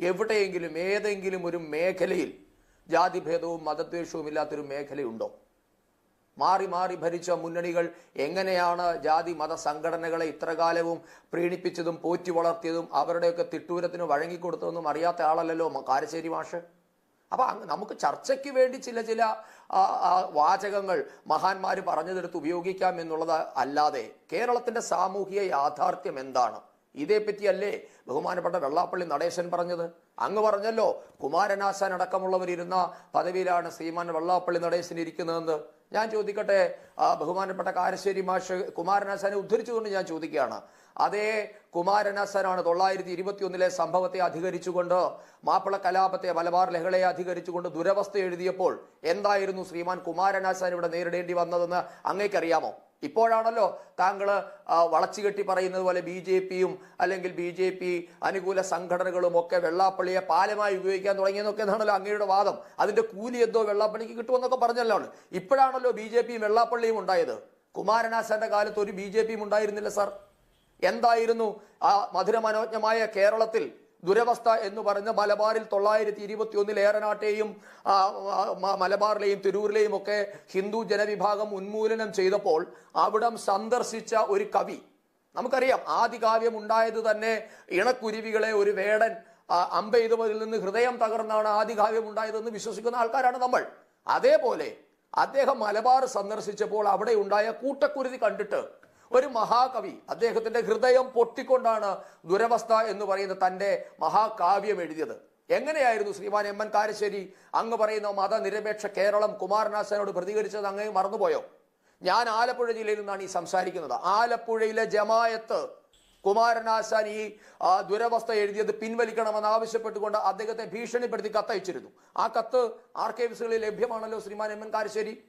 എവിടെയെങ്കിലും ഏതെങ്കിലും ഒരു മേഖലയിൽ ജാതിഭേദവും മതദ്വേഷവും ഇല്ലാത്തൊരു മേഖലയുണ്ടോ? മാറി മാറി ഭരിച്ച മുന്നണികൾ എങ്ങനെയാണ് ജാതി മത സംഘടനകളെ ഇത്രകാലവും പ്രീണിപ്പിച്ചതും പോറ്റി വളർത്തിയതും അവരുടെയൊക്കെ തിട്ടൂരത്തിന് വഴങ്ങിക്കൊടുത്തതെന്നും അറിയാത്ത ആളല്ലല്ലോ കാരശ്ശേരി മാഷ്? അപ്പൊ നമുക്ക് ചർച്ചയ്ക്ക് വേണ്ടി ചില ചില വാചകങ്ങൾ മഹാന്മാർ പറഞ്ഞതെടുത്ത് ഉപയോഗിക്കാം എന്നുള്ളത് അല്ലാതെ കേരളത്തിന്റെ സാമൂഹിക യാഥാർത്ഥ്യം എന്താണ്? ഇതേപ്പറ്റിയല്ലേ ബഹുമാനപ്പെട്ട വെള്ളാപ്പള്ളി നടേശൻ പറഞ്ഞത്? അങ്ങ് പറഞ്ഞല്ലോ കുമാരനാശാൻ അടക്കമുള്ളവരിരുന്ന പദവിയിലാണ് ശ്രീമാൻ വെള്ളാപ്പള്ളി നടേശൻ ഇരിക്കുന്നതെന്ന്. ഞാൻ ചോദിക്കട്ടെ ആ, ബഹുമാനപ്പെട്ട കാരശ്ശേരി മാഷ് കുമാരനാശാനെ ഉദ്ധരിച്ചുകൊണ്ട് ഞാൻ ചോദിക്കുകയാണ്. അതേ കുമാരനാശാനാണ് തൊള്ളായിരത്തി ഇരുപത്തി ഒന്നിലെ സംഭവത്തെ അധികരിച്ചുകൊണ്ട് മാപ്പിള കലാപത്തെ മലബാർ ലഹളയെ അധികരിച്ചുകൊണ്ട് ദുരവസ്ഥ എഴുതിയപ്പോൾ എന്തായിരുന്നു ശ്രീമാൻ കുമാരനാശാൻ ഇവിടെ നേരിടേണ്ടി വന്നതെന്ന് അങ്ങേക്കറിയാമോ? ഇപ്പോഴാണല്ലോ താങ്കൾ വളച്ചുകെട്ടി പറയുന്നത് പോലെ ബി ജെ പിയും അല്ലെങ്കിൽ ബി ജെ പി അനുകൂല സംഘടനകളും ഒക്കെ വെള്ളാപ്പള്ളിയെ പാലമായി ഉപയോഗിക്കാൻ തുടങ്ങിയെന്നൊക്കെ എന്നാണല്ലോ അങ്ങയുടെ വാദം. അതിന്റെ കൂലി എന്തോ വെള്ളാപ്പള്ളിക്ക് കിട്ടുമെന്നൊക്കെ പറഞ്ഞല്ലോ. ഇപ്പോഴാണല്ലോ ബി ജെ പിയും വെള്ളാപ്പള്ളിയും ഉണ്ടായത്. കുമാരനാശാന്റെ കാലത്ത് ഒരു ബി ജെ പിയും ഉണ്ടായിരുന്നില്ല സാർ. എന്തായിരുന്നു ആ മധുരമനോജ്ഞമായ കേരളത്തിൽ ദുരവസ്ഥ എന്ന് പറഞ്ഞ മലബാറിൽ തൊള്ളായിരത്തി ഇരുപത്തി ഒന്നിൽ ഏറനാട്ടെയും മലബാറിലെയും തിരൂരിലെയും ഒക്കെ ഹിന്ദു ജനവിഭാഗം ഉന്മൂലനം ചെയ്തപ്പോൾ അവിടം സന്ദർശിച്ച ഒരു കവി നമുക്കറിയാം ആദികാവ്യം ഉണ്ടായത് തന്നെ ഇണക്കുരുവികളെ ഒരു വേടൻ അമ്പെയ്തുമതിൽ നിന്ന് ഹൃദയം തകർന്നാണ് ആദികാവ്യം ഉണ്ടായതെന്ന് വിശ്വസിക്കുന്ന ആൾക്കാരാണ് നമ്മൾ. അതേപോലെ അദ്ദേഹം മലബാർ സന്ദർശിച്ചപ്പോൾ അവിടെ ഉണ്ടായ കൂട്ടക്കുരുതി കണ്ടിട്ട് ഒരു മഹാകവി അദ്ദേഹത്തിന്റെ ഹൃദയം പൊട്ടിക്കൊണ്ടാണ് ദുരവസ്ഥ എന്ന് പറയുന്ന തന്റെ മഹാകാവ്യം എഴുതിയത്. എങ്ങനെയായിരുന്നു ശ്രീമാൻ എം എൻ കാരശ്ശേരി അങ്ങ് പറയുന്ന മതനിരപേക്ഷ കേരളം കുമാരനാശനോട് പ്രതികരിച്ചത് അങ്ങ് മറന്നുപോയോ? ഞാൻ ആലപ്പുഴ ജില്ലയിൽ നിന്നാണ് ഈ സംസാരിക്കുന്നത്. ആലപ്പുഴയിലെ ജമായത്ത് കുമാരനാശാൻ ഈ ദുരവസ്ഥ എഴുതിയത് പിൻവലിക്കണമെന്ന് ആവശ്യപ്പെട്ടുകൊണ്ട് അദ്ദേഹത്തെ ഭീഷണിപ്പെടുത്തി കത്തയച്ചിരുന്നു. ആ കത്ത് ആർക്കൈവ്സുകളിൽ ലഭ്യമാണല്ലോ ശ്രീമാൻ എം എൻ കാരശ്ശേരി?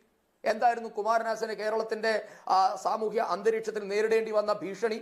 എന്തായിരുന്നു കുമാരനാശന് കേരളത്തിന്റെ സാമൂഹ്യ അന്തരീക്ഷത്തിൽ നേരിടേണ്ടി വന്ന ഭീഷണി?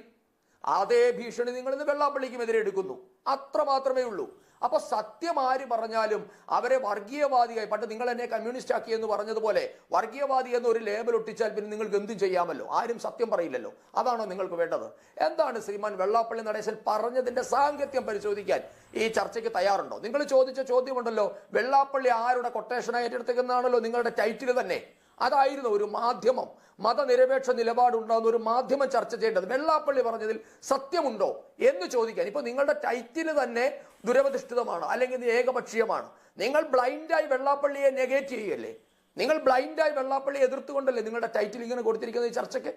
അതേ ഭീഷണി നിങ്ങൾ ഇന്ന് വെള്ളാപ്പള്ളിക്കുമെതിരെ എടുക്കുന്നു. അത്ര മാത്രമേ ഉള്ളൂ. അപ്പൊ സത്യം ആര് പറഞ്ഞാലും അവരെ വർഗീയവാദിയായി പണ്ട് നിങ്ങൾ എന്നെ കമ്മ്യൂണിസ്റ്റ് ആക്കി എന്ന് പറഞ്ഞതുപോലെ വർഗീയവാദി എന്ന ഒരു ലേബൽ ഒട്ടിച്ചാൽ പിന്നെ നിങ്ങൾക്ക് എന്തും ചെയ്യാമല്ലോ. ആരും സത്യം പറയില്ലല്ലോ. അതാണോ നിങ്ങൾക്ക് വേണ്ടത്? എന്താണ് ശ്രീമാൻ വെള്ളാപ്പള്ളി നടേശൻ പറഞ്ഞതിന്റെ സാങ്കത്യം പരിശോധിക്കാൻ ഈ ചർച്ചയ്ക്ക് തയ്യാറുണ്ടോ? നിങ്ങൾ ചോദിച്ച ചോദ്യമുണ്ടല്ലോ വെള്ളാപ്പള്ളി ആരുടെ കൊട്ടേഷനായി ഏറ്റെടുത്തേക്കുന്നതാണല്ലോ നിങ്ങളുടെ ടൈറ്റിൽ തന്നെ. അതായിരുന്നു ഒരു മാധ്യമം. മതനിരപേക്ഷ നിലപാടുണ്ടാകുന്ന ഒരു മാധ്യമം ചർച്ച ചെയ്യേണ്ടത്. വെള്ളാപ്പള്ളി പറഞ്ഞതിൽ സത്യമുണ്ടോ എന്ന് ചോദിക്കാൻ. ഇപ്പൊ നിങ്ങളുടെ ടൈറ്റിൽ തന്നെ ദുരവധിഷ്ഠിതമാണ് അല്ലെങ്കിൽ ഇത് ഏകപക്ഷീയമാണ്. നിങ്ങൾ ബ്ലൈൻഡായി വെള്ളാപ്പള്ളിയെ നെഗേറ്റ് ചെയ്യല്ലേ നിങ്ങൾ ബ്ലൈൻഡായി വെള്ളാപ്പള്ളിയെ എതിർത്തുകൊണ്ടല്ലേ നിങ്ങളുടെ ടൈറ്റിൽ ഇങ്ങനെ കൊടുത്തിരിക്കുന്ന ഈ ചർച്ചയ്ക്ക്?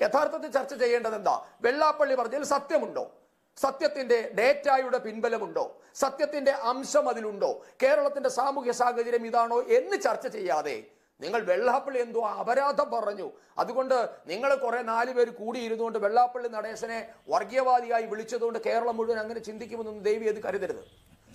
യഥാർത്ഥത്തിൽ ചർച്ച ചെയ്യേണ്ടത് എന്താ? വെള്ളാപ്പള്ളി പറഞ്ഞതിൽ സത്യമുണ്ടോ? സത്യത്തിന്റെ ഡേറ്റായുടെ പിൻബലമുണ്ടോ? സത്യത്തിന്റെ അംശം അതിലുണ്ടോ? കേരളത്തിന്റെ സാമൂഹ്യ സാഹചര്യം ഇതാണോ എന്ന് ചർച്ച ചെയ്യാതെ നിങ്ങൾ വെള്ളാപ്പള്ളി എന്തോ അപരാധം പറഞ്ഞു. അതുകൊണ്ട് നിങ്ങൾ കുറെ നാല് പേര് കൂടിയിരുന്നുകൊണ്ട് വെള്ളാപ്പള്ളി നടേശനെ വർഗീയവാദിയായി വിളിച്ചതുകൊണ്ട് കേരളം മുഴുവൻ അങ്ങനെ ചിന്തിക്കുമെന്നൊന്നും ദേവി അത് കരുതരുത്.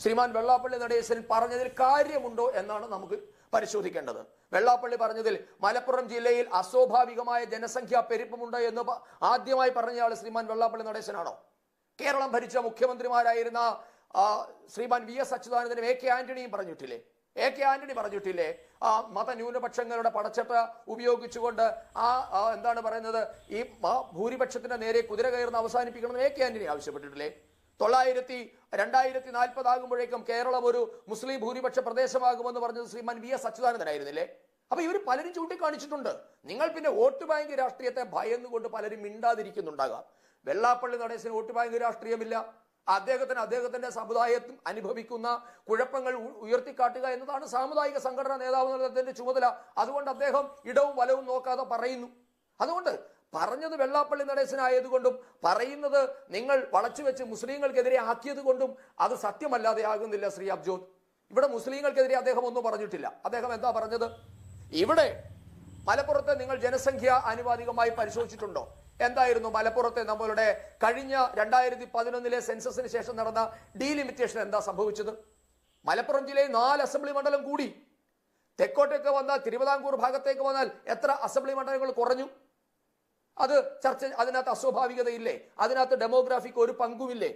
ശ്രീമാൻ വെള്ളാപ്പള്ളി നടേശൻ പറഞ്ഞതിൽ കാര്യമുണ്ടോ എന്നാണ് നമുക്ക് പരിശോധിക്കേണ്ടത്. വെള്ളാപ്പള്ളി പറഞ്ഞതിൽ മലപ്പുറം ജില്ലയിൽ അസ്വാഭാവികമായ ജനസംഖ്യാ പെരുപ്പമുണ്ട് എന്ന് ആദ്യമായി പറഞ്ഞയാൾ ശ്രീമാൻ വെള്ളാപ്പള്ളി നടേശനാണോ? കേരളം ഭരിച്ച മുഖ്യമന്ത്രിമാരായിരുന്ന ശ്രീമാൻ വി എസ് അച്യുതാനന്ദനും എ കെ ആന്റണിയും പറഞ്ഞിട്ടില്ലേ? എ കെ ആന്റണി പറഞ്ഞിട്ടില്ലേ? ആ മതന്യൂനപക്ഷങ്ങളുടെ പടച്ചട്ട ഉപയോഗിച്ചുകൊണ്ട് ആ എന്താണ് പറയുന്നത്? ഈ ഭൂരിപക്ഷത്തിന്റെ നേരെ കുതിര കയറുന്ന അവസാനിപ്പിക്കണമെന്ന് എ കെ ആന്റണി ആവശ്യപ്പെട്ടിട്ടില്ലേ? തൊള്ളായിരത്തി രണ്ടായിരത്തി നാൽപ്പതാകുമ്പോഴേക്കും കേരളം ഒരു മുസ്ലിം ഭൂരിപക്ഷ പ്രദേശമാകുമെന്ന് പറഞ്ഞത് ശ്രീമാൻ വി എസ് അച്യുതാനന്ദനായിരുന്നില്ലേ? അപ്പൊ ഇവർ പലരും ചൂണ്ടിക്കാണിച്ചിട്ടുണ്ട്. നിങ്ങൾ പിന്നെ വോട്ട് ബാങ്ക് രാഷ്ട്രീയത്തെ ഭയന്നുകൊണ്ട് പലരും മിണ്ടാതിരിക്കുന്നുണ്ടാകാം. വെള്ളാപ്പള്ളി നടേശന് വോട്ട് ബാങ്ക് രാഷ്ട്രീയമില്ല. അദ്ദേഹത്തിന് അദ്ദേഹത്തിന്റെ സമുദായത്തിൽ അനുഭവിക്കുന്ന കുഴപ്പങ്ങൾ ഉയർത്തിക്കാട്ടുക എന്നതാണ് സാമുദായിക സംഘടനാ നേതാവ് എന്നതിന്റെ ചുമതല. അതുകൊണ്ട് അദ്ദേഹം ഇടവും വലവും നോക്കാതെ പറയുന്നു. അതുകൊണ്ട് പറഞ്ഞത് വെള്ളാപ്പള്ളി നടേശനായതുകൊണ്ടും പറയുന്നത് നിങ്ങൾ വളച്ചു വെച്ച് മുസ്ലിങ്ങൾക്കെതിരെ ആക്കിയത് കൊണ്ടും അത് സത്യമല്ലാതെ ആകുന്നില്ല ശ്രീ അബ്ജോത് ഇവിടെ മുസ്ലിങ്ങൾക്കെതിരെ അദ്ദേഹം ഒന്നും പറഞ്ഞിട്ടില്ല. അദ്ദേഹം എന്താ പറഞ്ഞത്? ഇവിടെ മലപ്പുറത്തെ നിങ്ങൾ ജനസംഖ്യ ആനുപാതികമായി പരിശോധിച്ചിട്ടുണ്ടോ? എന്തായിരുന്നു മലപ്പുറത്തെ നമ്മളുടെ കഴിഞ്ഞ രണ്ടായിരത്തി പതിനൊന്നിലെ സെൻസസിന് ശേഷം നടന്ന ഡീലിമിറ്റേഷൻ എന്താ സംഭവിച്ചത്? മലപ്പുറം ജില്ലയിൽ നാല് അസംബ്ലി മണ്ഡലം കൂടി. തെക്കോട്ടേക്ക് വന്നാൽ തിരുവിതാംകൂർ ഭാഗത്തേക്ക് വന്നാൽ എത്ര അസംബ്ലി മണ്ഡലങ്ങൾ കുറഞ്ഞു? അത് ചർച്ച അതിനകത്ത് അസ്വാഭാവികതയില്ലേ? അതിനകത്ത് ഡെമോഗ്രാഫിക്ക് ഒരു പങ്കുമില്ലേ?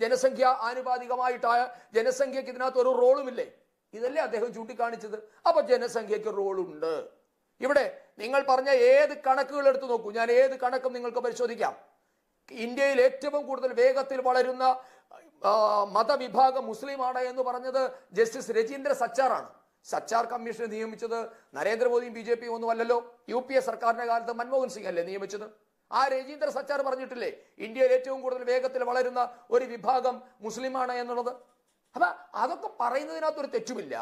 ജനസംഖ്യ ആനുപാതികമായിട്ടായ ജനസംഖ്യക്ക് ഇതിനകത്ത് ഒരു റോളുമില്ലേ? ഇതല്ലേ അദ്ദേഹം ചൂണ്ടിക്കാണിച്ചത്. അപ്പൊ ജനസംഖ്യക്ക് റോളുണ്ട്. ഇവിടെ നിങ്ങൾ പറഞ്ഞ ഏത് കണക്കുകൾ എടുത്തു നോക്കൂ. ഞാൻ ഏത് കണക്കും നിങ്ങൾക്ക് പരിശോധിക്കാം. ഇന്ത്യയിൽ ഏറ്റവും കൂടുതൽ വേഗത്തിൽ വളരുന്ന മതവിഭാഗം മുസ്ലിമാണ് എന്ന് പറഞ്ഞത് ജസ്റ്റിസ് രജീന്ദ്ര സച്ചാറാണ്. സച്ചാർ കമ്മീഷനെ നിയമിച്ചത് നരേന്ദ്രമോദിയും ബി ജെ പിയും ഒന്നും അല്ലല്ലോ. യു പി എ സർക്കാരിന്റെ കാലത്ത് മൻമോഹൻ സിംഗ് അല്ലേ നിയമിച്ചത്? ആ രജീന്ദ്ര സച്ചാർ പറഞ്ഞിട്ടില്ലേ ഇന്ത്യയിൽ ഏറ്റവും കൂടുതൽ വേഗത്തിൽ വളരുന്ന ഒരു വിഭാഗം മുസ്ലിമാണ് എന്നുള്ളത്? അപ്പൊ അതൊക്കെ പറയുന്നതിനകത്തൊരു തെറ്റുമില്ല.